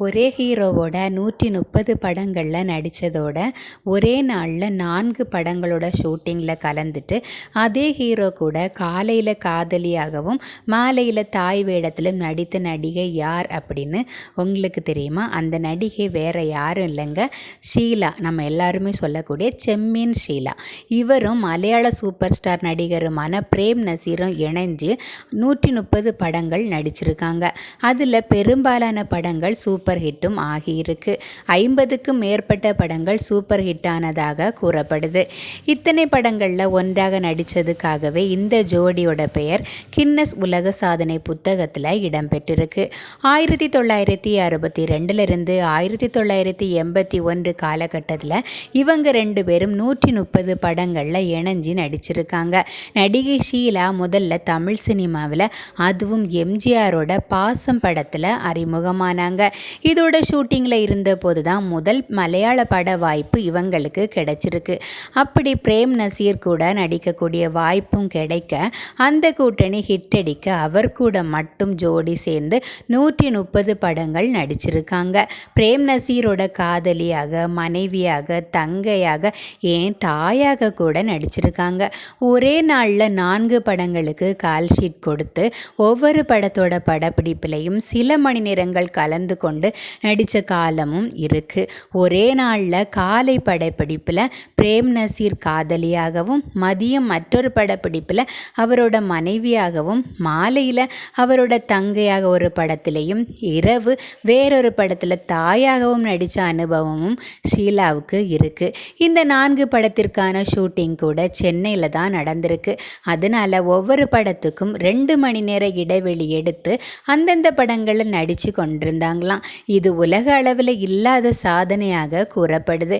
ஒரே ஹீரோவோட நூற்றி முப்பது படங்களில் நடித்ததோட ஒரே நாளில் நான்கு படங்களோட ஷூட்டிங்கில் கலந்துட்டு அதே ஹீரோ கூட காலையில் காதலியாகவும் மாலையில் தாய் வேடத்திலும் நடித்த நடிகை யார் அப்படின்னு உங்களுக்கு தெரியுமா? அந்த நடிகை வேறு யாரும் இல்லைங்க. ஷீலா நம்ம எல்லாருமே சொல்லக்கூடிய செம்மீன் ஷீலா. இவரும் மலையாள சூப்பர் ஸ்டார் நடிகருமான பிரேம் நசீரும் இணைஞ்சு நூற்றி முப்பது படங்கள் நடிச்சிருக்காங்க. அதில் பெரும்பாலான படங்கள் சூப்பர் சூப்பர் ஹிட்டும் ஆகியிருக்கு. ஐம்பதுக்கும் மேற்பட்ட படங்கள் சூப்பர் ஹிட்டானதாக கூறப்படுது. இத்தனை படங்களில் ஒன்றாக நடித்ததுக்காகவே இந்த ஜோடியோட பெயர் கின்னஸ் உலக சாதனை புத்தகத்தில் இடம்பெற்றிருக்கு. ஆயிரத்தி தொள்ளாயிரத்தி அறுபத்தி ரெண்டுலேருந்து ஆயிரத்தி தொள்ளாயிரத்தி எண்பத்தி ஒன்று காலகட்டத்தில் இவங்க ரெண்டு பேரும் நூற்றி முப்பது படங்களில் இணைஞ்சு நடிச்சிருக்காங்க. நடிகை ஷீலா முதல்ல தமிழ் சினிமாவில் அதுவும் எம்ஜிஆரோட பாசம் படத்தில் அறிமுகமானாங்க. இதோட ஷூட்டிங்கில் இருந்தபோது தான் முதல் மலையாள பட வாய்ப்பு இவங்களுக்கு கிடைச்சிருக்கு. அப்படி பிரேம் நசீர் கூட நடிக்கக்கூடிய வாய்ப்பும் கிடைக்க அந்த கூட்டணி ஹிட் அடிக்க அவர் கூட மட்டும் ஜோடி சேர்ந்து நூற்றி முப்பது படங்கள் நடிச்சிருக்காங்க. பிரேம் நசீரோட காதலியாக மனைவியாக தங்கையாக ஏன் தாயாக கூட நடிச்சிருக்காங்க. ஒரே நாளில் நான்கு படங்களுக்கு கால் ஷீட் கொடுத்து ஒவ்வொரு படத்தோட படப்பிடிப்பிலையும் சில மணி நேரங்கள் கலந்து கொண்டு கொண்டு நடித்த காலமும் இருக்குது ஒரே நாளில் காலை படப்பிடிப்பில் பிரேம் நசீர் காதலியாகவும் மதியம் மற்றொரு படப்பிடிப்பில் அவரோட மனைவியாகவும் மாலையில் அவரோட தங்கையாக ஒரு படத்திலையும் இரவு வேறொரு படத்தில் தாயாகவும் நடித்த அனுபவமும் ஷீலாவுக்கு இருக்குது இந்த நான்கு படத்திற்கான ஷூட்டிங் கூட சென்னையில் தான் நடந்திருக்கு. அதனால் ஒவ்வொரு படத்துக்கும் ரெண்டு மணி நேர இடைவெளி எடுத்து அந்தந்த படங்களில் நடித்து கொண்டிருந்தாங்களாம். இது உலக அளவில் இல்லாத சாதனையாக கூறப்படுது.